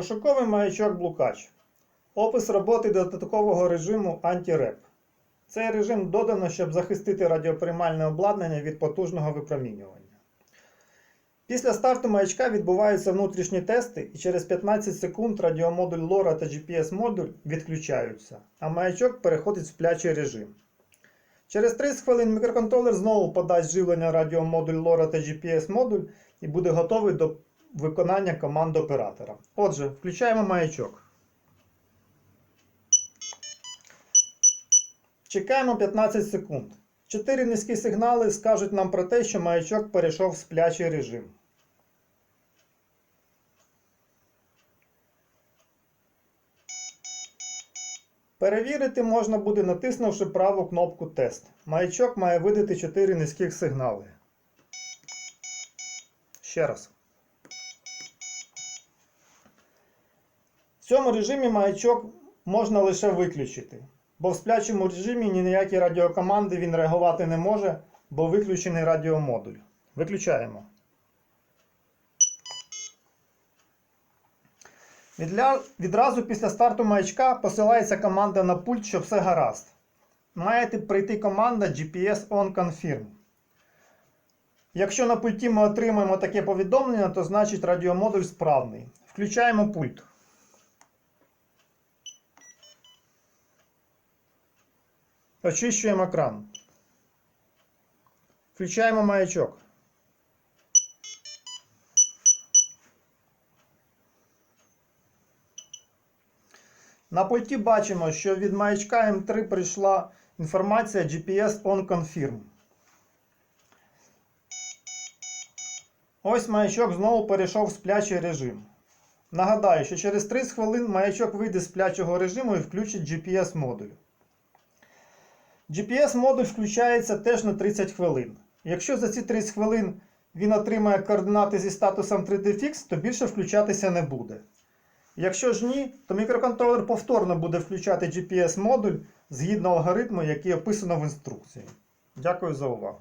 Пошуковий маячок блукач. Опис роботи додаткового режиму антиреп. Цей режим додано, щоб захистити радіоприймальне обладнання від потужного випромінювання. Після старту маячка відбуваються внутрішні тести, і через 15 секунд радіомодуль LoRa та GPS-модуль відключаються, а маячок переходить в сплячий режим. Через 30 хвилин мікроконтролер знову подасть живлення радіомодуль LoRa та GPS-модуль і буде готовий до виконання команд оператора. Отже, включаємо маячок. Чекаємо 15 секунд. Чотири низькі сигнали скажуть нам про те, що маячок перейшов в сплячий режим. Перевірити можна буде натиснувши праву кнопку Тест. Маячок має видати 4 низьких сигнали. Ще раз. Цьому режимі маячок можна лише виключити, бо в сплячому режимі ні на які радіокоманди він реагувати не може, бо виключений радіомодуль. Виключаємо. Відразу після старту маячка посилається команда на пульт, що все гаразд. Маєте прийти команда GPS on Confirm. Якщо на пульті ми отримаємо таке повідомлення, то значить радіомодуль справний. Включаємо пульт. Очищуємо екран. Включаємо маячок. На пульті бачимо, що від маячка М3 прийшла інформація GPS on Confirm. Ось маячок знову перейшов в сплячий режим. Нагадаю, що через 30 хвилин маячок вийде з сплячого режиму і включить GPS-модуль. GPS-модуль включається теж на 30 хвилин. Якщо за ці 30 хвилин він отримає координати зі статусом 3D-Fix, то більше включатися не буде. Якщо ж ні, то мікроконтролер повторно буде включати GPS-модуль згідно алгоритму, який описано в інструкції. Дякую за увагу.